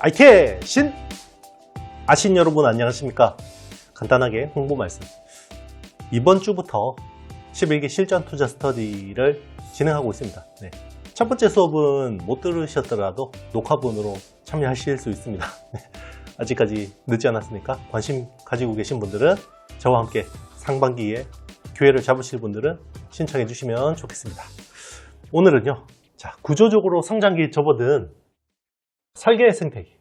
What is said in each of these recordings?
IT의 신! 아신 여러분 안녕하십니까? 간단하게 홍보 말씀. 이번 주부터 11기 실전 투자 스터디를 진행하고 있습니다. 네. 첫 번째 수업은 못 들으셨더라도 녹화본으로 참여하실 수 있습니다. 네. 아직까지 늦지 않았으니까 관심 가지고 계신 분들은 저와 함께 상반기에 기회를 잡으실 분들은 신청해 주시면 좋겠습니다. 오늘은요, 자, 구조적으로 성장기에 접어든 설계 생태계.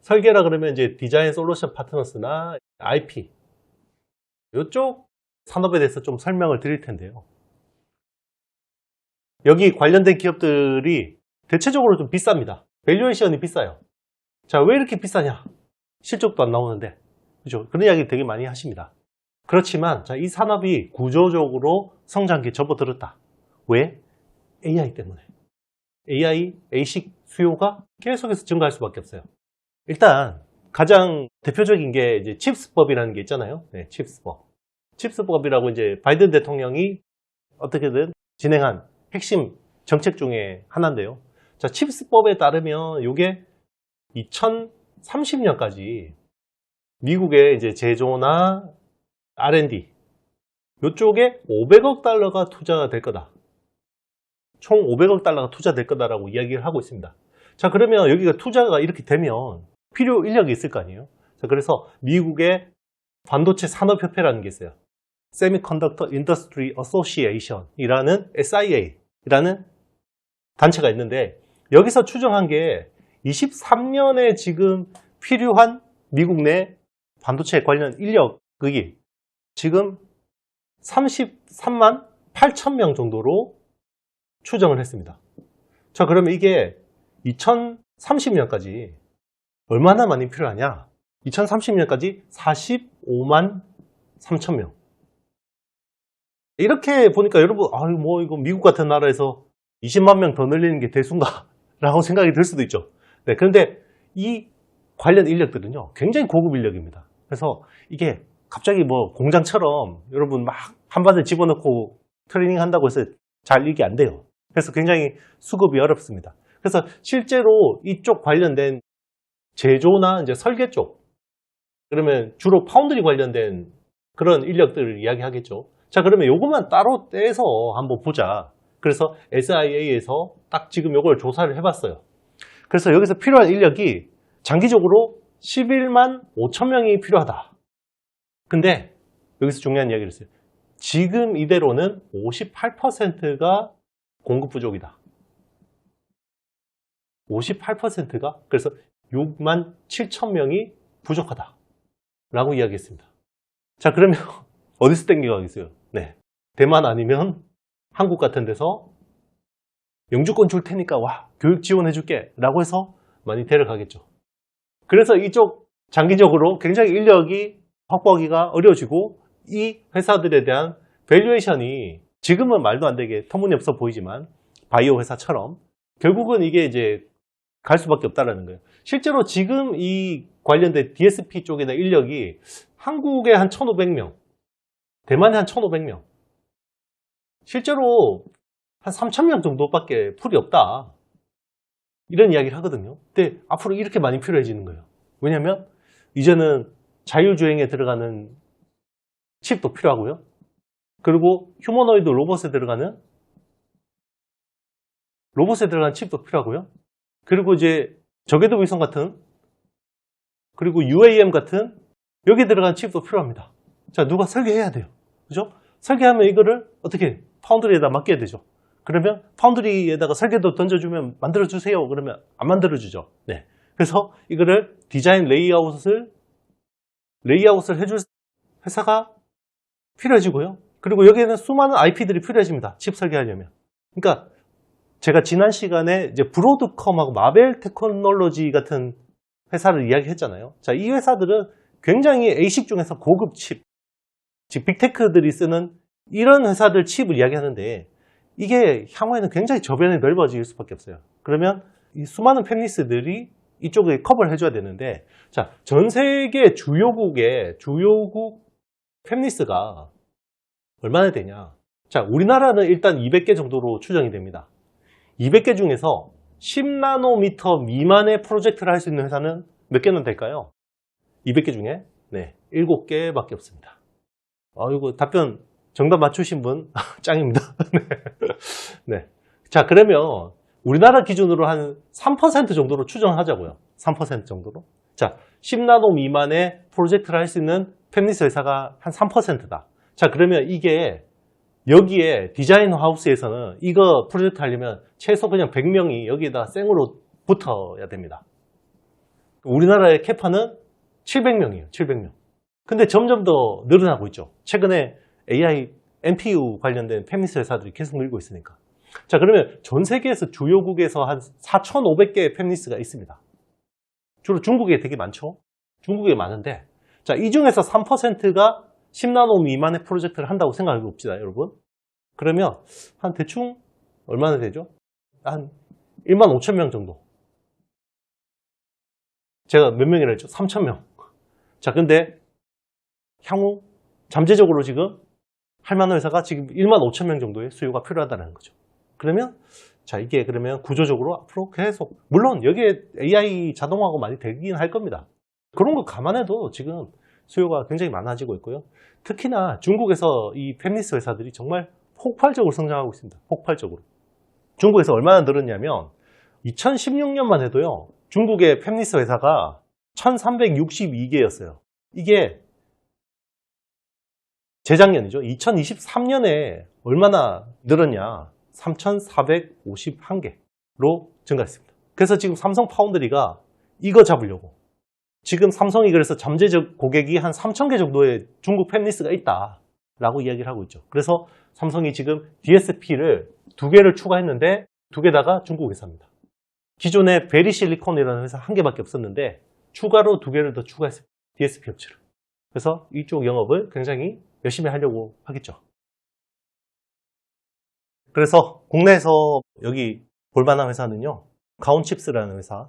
설계라 그러면 이제 디자인 솔루션 파트너스나 IP. 이쪽 산업에 대해서 좀 설명을 드릴 텐데요. 여기 관련된 기업들이 대체적으로 좀 비쌉니다. 밸류에이션이 비싸요. 자, 왜 이렇게 비싸냐? 실적도 안 나오는데. 그죠? 그런 이야기 되게 많이 하십니다. 그렇지만, 자, 이 산업이 구조적으로 성장기에 접어들었다. 왜? AI 때문에. AI, ASIC 수요가 계속해서 증가할 수밖에 없어요. 일단, 가장 대표적인 게 이제 칩스법이라는 게 있잖아요. 네, 칩스법. 칩스법이라고 이제 바이든 대통령이 어떻게든 진행한 핵심 정책 중에 하나인데요. 자, 칩스법에 따르면 이게 2030년까지 미국의 이제 제조나 R&D 이쪽에 500억 달러가 투자가 될 거다. 총 500억 달러가 투자될 거다라고 이야기를 하고 있습니다. 자, 그러면 여기가 투자가 이렇게 되면 필요 인력이 있을 거 아니에요? 자, 그래서 미국의 반도체 산업협회라는 게 있어요. Semiconductor Industry Association이라는 SIA라는 단체가 있는데 여기서 추정한 게 23년에 지금 필요한 미국 내 반도체 관련 인력이 지금 33만 8천 명 정도로 추정을 했습니다. 자, 그러면 이게 2030년까지 얼마나 많이 필요하냐? 2030년까지 45만 3천 명. 이렇게 보니까 여러분, 아, 뭐, 이거 미국 같은 나라에서 20만 명 더 늘리는 게 대수인가? 라고 생각이 들 수도 있죠. 네, 그런데 이 관련 인력들은요, 굉장히 고급 인력입니다. 그래서 이게 갑자기 뭐 공장처럼 여러분 막 한반에 집어넣고 트레이닝 한다고 해서 잘 이게 안 돼요. 그래서 굉장히 수급이 어렵습니다. 그래서 실제로 이쪽 관련된 제조나 이제 설계 쪽, 그러면 주로 파운드리 관련된 그런 인력들을 이야기하겠죠. 자, 그러면 요것만 따로 떼서 한번 보자. 그래서 SIA에서 딱 지금 요걸 조사를 해봤어요. 그래서 여기서 필요한 인력이 장기적으로 11만 5천 명이 필요하다. 근데 여기서 중요한 이야기를 했어요. 지금 이대로는 58%가 공급 부족이다. 58%가 그래서 6만 7천 명이 부족하다. 라고 이야기했습니다. 자, 그러면 어디서 땡겨가겠어요? 네. 대만 아니면 한국 같은 데서 영주권 줄 테니까 와, 교육 지원해 줄게. 라고 해서 많이 데려가겠죠. 그래서 이쪽 장기적으로 굉장히 인력이 확보하기가 어려워지고 이 회사들에 대한 밸류에이션이 지금은 말도 안 되게 터무니없어 보이지만 바이오 회사처럼 결국은 이게 이제 갈 수밖에 없다라는 거예요. 실제로 지금 이 관련된 DSP 쪽에다 인력이 한국에 한 1,500명, 대만에 한 1,500명, 실제로 한 3,000명 정도밖에 풀이 없다. 이런 이야기를 하거든요. 근데 앞으로 이렇게 많이 필요해지는 거예요. 왜냐면 이제는 자율주행에 들어가는 칩도 필요하고요. 그리고 휴머노이드 로봇에 들어가는 로봇에 들어가는 칩도 필요하고요. 그리고 이제 저궤도 위성 같은 그리고 UAM 같은 여기 들어간 칩도 필요합니다. 자, 누가 설계해야 돼요. 그죠? 설계하면 이거를 어떻게 파운드리에다 맡겨야 되죠. 그러면 파운드리에다가 설계도 던져주면 만들어주세요. 그러면 안 만들어주죠. 네. 그래서 이거를 디자인 레이아웃을, 레이아웃을 해줄 회사가 필요해지고요. 그리고 여기에는 수많은 IP들이 필요해집니다. 칩 설계하려면. 그러니까 제가 지난 시간에 이제 브로드컴하고 마벨 테크놀로지 같은 회사를 이야기했잖아요. 자, 이 회사들은 굉장히 ASIC 중에서 고급 칩, 즉 빅테크들이 쓰는 이런 회사들 칩을 이야기하는데 이게 향후에는 굉장히 저변이 넓어질 수밖에 없어요. 그러면 이 수많은 팬리스들이 이쪽에 커버를 해줘야 되는데 자, 전 세계 주요국의 주요국 팬리스가 얼마나 되냐? 자, 우리나라는 일단 200개 정도로 추정이 됩니다. 200개 중에서 10나노미터 미만의 프로젝트를 할 수 있는 회사는 몇 개는 될까요? 200개 중에 네, 7개밖에 없습니다. 아, 이거 답변 정답 맞추신 분 짱입니다. 네. 네. 자, 그러면 우리나라 기준으로 한 3% 정도로 추정하자고요. 3% 정도로. 자, 10나노 미만의 프로젝트를 할 수 있는 팹리스 회사가 한 3%다. 자, 그러면 이게 여기에 디자인 하우스에서는 이거 프로젝트 하려면 최소 그냥 100명이 여기에다 생으로 붙어야 됩니다. 우리나라의 캐파는 700명이에요. 700명. 근데 점점 더 늘어나고 있죠. 최근에 AI, NPU 관련된 페미스 회사들이 계속 늘고 있으니까. 자, 그러면 전 세계에서 주요국에서 한 4,500개의 페미스가 있습니다. 주로 중국에 되게 많죠? 중국에 많은데, 자, 이 중에서 3%가 10나노 미만의 프로젝트를 한다고 생각해 봅시다, 여러분. 그러면 한 대충 얼마나 되죠? 한 1만 5천 명 정도. 제가 몇 명이라 했죠? 3천 명. 자, 근데 향후 잠재적으로 지금 할 만한 회사가 지금 1만 5천 명 정도의 수요가 필요하다는 거죠. 그러면 자, 이게 그러면 구조적으로 앞으로 계속 물론 여기에 AI 자동화가 많이 되긴 할 겁니다. 그런 거 감안해도 지금 수요가 굉장히 많아지고 있고요. 특히나 중국에서 이 페미니스트 회사들이 정말 폭발적으로 성장하고 있습니다. 폭발적으로. 중국에서 얼마나 늘었냐면 2016년만 해도요. 중국의 페미니스트 회사가 1362개였어요. 이게 재작년이죠. 2023년에 얼마나 늘었냐. 3,451개로 증가했습니다. 그래서 지금 삼성 파운드리가 이거 잡으려고 지금 삼성이 그래서 잠재적 고객이 한 3,000개 정도의 중국 팹리스가 있다 라고 이야기를 하고 있죠. 그래서 삼성이 지금 DSP를 두 개를 추가했는데 두 개다가 중국 회사입니다. 기존에 베리실리콘이라는 회사 한 개밖에 없었는데 추가로 두 개를 더 추가했습니다. DSP 업체를. 그래서 이쪽 영업을 굉장히 열심히 하려고 하겠죠. 그래서 국내에서 여기 볼만한 회사는요. 가온칩스라는 회사,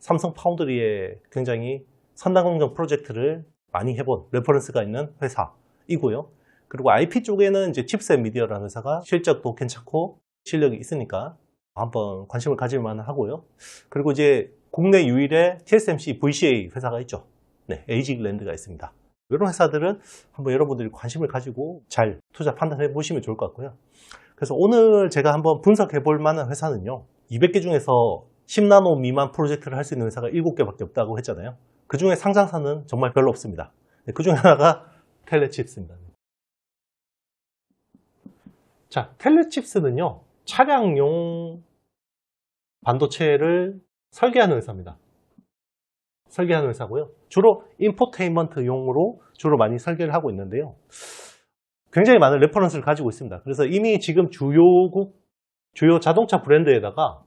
삼성 파운드리에 굉장히 선단공정 프로젝트를 많이 해본 레퍼런스가 있는 회사이고요. 그리고 IP 쪽에는 이제 칩셋 미디어라는 회사가 실적도 괜찮고 실력이 있으니까 한번 관심을 가질 만한 하고요. 그리고 이제 국내 유일의 TSMC VCA 회사가 있죠. 네, 에이직랜드가 있습니다. 이런 회사들은 한번 여러분들이 관심을 가지고 잘 투자 판단해 보시면 좋을 것 같고요. 그래서 오늘 제가 한번 분석해 볼 만한 회사는요. 200개 중에서 10나노 미만 프로젝트를 할 수 있는 회사가 7개밖에 없다고 했잖아요. 그 중에 상장사는 정말 별로 없습니다. 그 중에 하나가 텔레칩스입니다. 자, 텔레칩스는요, 차량용 반도체를 설계하는 회사입니다. 설계하는 회사고요. 주로 인포테인먼트용으로 주로 많이 설계를 하고 있는데요. 굉장히 많은 레퍼런스를 가지고 있습니다. 그래서 이미 지금 주요국, 주요 자동차 브랜드에다가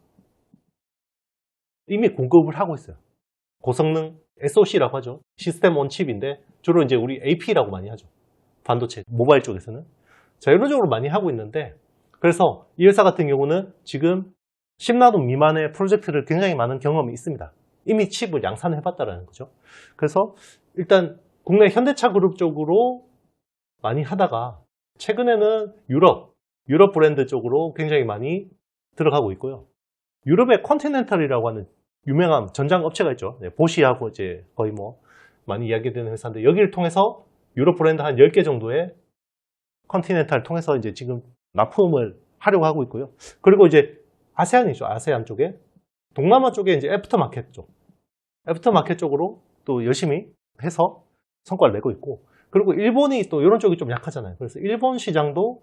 이미 공급을 하고 있어요. 고성능 SOC라고 하죠. 시스템 온 칩인데 주로 이제 우리 AP라고 많이 하죠. 반도체, 모바일 쪽에서는. 자, 이런 쪽으로 많이 하고 있는데 그래서 이 회사 같은 경우는 지금 10나노 미만의 프로젝트를 굉장히 많은 경험이 있습니다. 이미 칩을 양산해 봤다라는 거죠. 그래서 일단 국내 현대차 그룹 쪽으로 많이 하다가 최근에는 유럽, 유럽 브랜드 쪽으로 굉장히 많이 들어가고 있고요. 유럽의 컨티넨탈이라고 하는 유명한 전장 업체가 있죠. 네, 보시하고 이제 거의 뭐 많이 이야기되는 회사인데 여기를 통해서 유럽 브랜드 한 10개 정도의 컨티넨탈 통해서 이제 지금 납품을 하려고 하고 있고요. 그리고 이제 아세안이죠. 아세안 쪽에 동남아 쪽에 이제 애프터 마켓 쪽, 애프터 마켓 쪽으로 또 열심히 해서 성과를 내고 있고, 그리고 일본이 또 이런 쪽이 좀 약하잖아요. 그래서 일본 시장도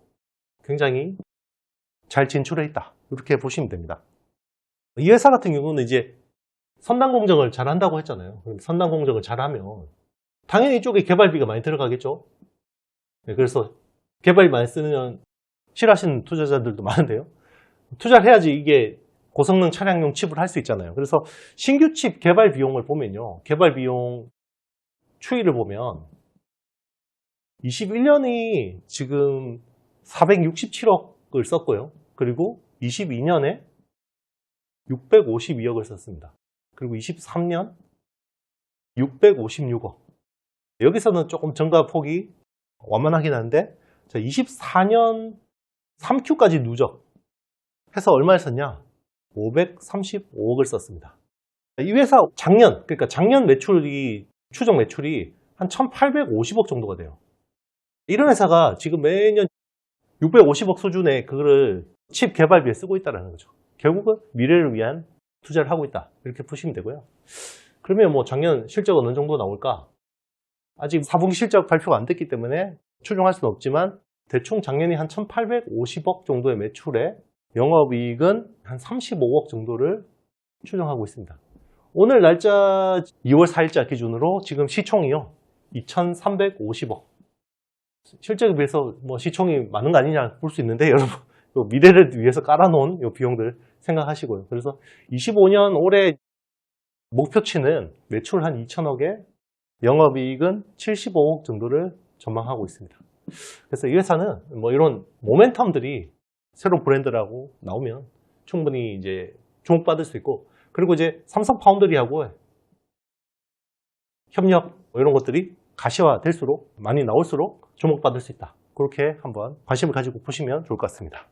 굉장히 잘 진출해 있다. 이렇게 보시면 됩니다. 이 회사 같은 경우는 이제 선단 공정을 잘 한다고 했잖아요. 그럼 선단 공정을 잘 하면 당연히 이쪽에 개발비가 많이 들어가겠죠. 네, 그래서 개발비 많이 쓰면 싫어하시는 투자자들도 많은데요. 투자를 해야지 이게 고성능 차량용 칩을 할 수 있잖아요. 그래서 신규 칩 개발 비용을 보면요. 개발 비용 추이를 보면 21년이 지금 467억을 썼고요. 그리고 22년에 652억을 썼습니다. 그리고 23년 656억. 여기서는 조금 증가 폭이 완만하긴 한데 24년 3Q까지 누적 해서 얼마를 썼냐? 535억을 썼습니다. 이 회사 작년, 그러니까 작년 매출이, 추정 매출이 한 1,850억 정도가 돼요. 이런 회사가 지금 매년 650억 수준의 그거를 칩 개발비에 쓰고 있다는 거죠. 결국은 미래를 위한 투자를 하고 있다. 이렇게 보시면 되고요. 그러면 뭐 작년 실적 어느 정도 나올까? 아직 4분기 실적 발표가 안 됐기 때문에 추정할 수는 없지만 대충 작년에 한 1,850억 정도의 매출에 영업이익은 한 35억 정도를 추정하고 있습니다. 오늘 날짜 2월 4일자 기준으로 지금 시총이요. 2,350억. 실적에 비해서 뭐 시총이 많은 거 아니냐 볼 수 있는데 여러분 요 미래를 위해서 깔아놓은 요 비용들 생각하시고요. 그래서 25년 올해 목표치는 매출 한 2천억에 영업이익은 75억 정도를 전망하고 있습니다. 그래서 이 회사는 뭐 이런 모멘텀들이 새로운 브랜드라고 나오면 충분히 이제 주목받을 수 있고 그리고 이제 삼성 파운드리하고 협력 뭐 이런 것들이 가시화될수록 많이 나올수록 주목받을 수 있다. 그렇게 한번 관심을 가지고 보시면 좋을 것 같습니다.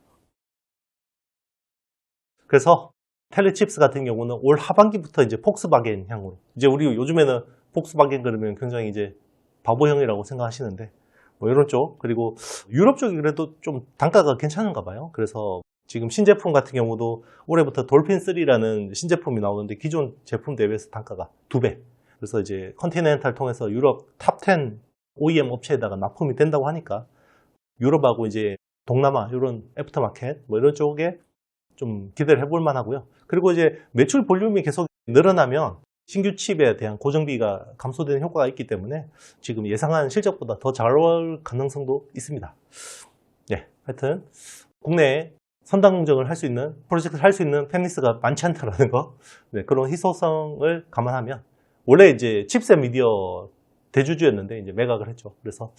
그래서 텔레칩스 같은 경우는 올 하반기부터 이제 폭스바겐 향으로 이제 우리 요즘에는 폭스바겐 그러면 굉장히 이제 바보형이라고 생각하시는데 뭐 이런 쪽 그리고 유럽 쪽이 그래도 좀 단가가 괜찮은가 봐요. 그래서 지금 신제품 같은 경우도 올해부터 돌핀 3라는 신제품이 나오는데 기존 제품 대비해서 단가가 두 배. 그래서 이제 컨티넨탈 통해서 유럽 탑 10 OEM 업체에다가 납품이 된다고 하니까 유럽하고 이제 동남아 이런 애프터마켓 뭐 이런 쪽에 좀 기대를 해볼 만하고요. 그리고 이제 매출 볼륨이 계속 늘어나면 신규 칩에 대한 고정비가 감소되는 효과가 있기 때문에 지금 예상한 실적보다 더 잘 올 가능성도 있습니다. 네, 하여튼 국내에 선당 공정을 할 수 있는 프로젝트를 할 수 있는 펜니스가 많지 않다라는 거 네, 그런 희소성을 감안하면 원래 이제 칩셋 미디어 대주주였는데 이제 매각을 했죠. 그래서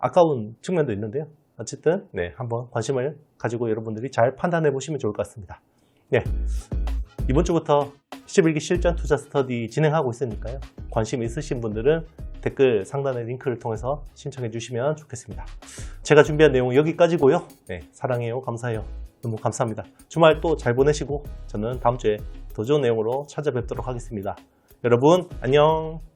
아까운 측면도 있는데요. 어쨌든 네, 한번 관심을 가지고 여러분들이 잘 판단해 보시면 좋을 것 같습니다. 네. 이번 주부터 11기 실전 투자 스터디 진행하고 있으니까요. 관심 있으신 분들은 댓글 상단의 링크를 통해서 신청해 주시면 좋겠습니다. 제가 준비한 내용은 여기까지고요. 네, 사랑해요. 감사해요. 너무 감사합니다. 주말 또 잘 보내시고 저는 다음 주에 더 좋은 내용으로 찾아뵙도록 하겠습니다. 여러분 안녕.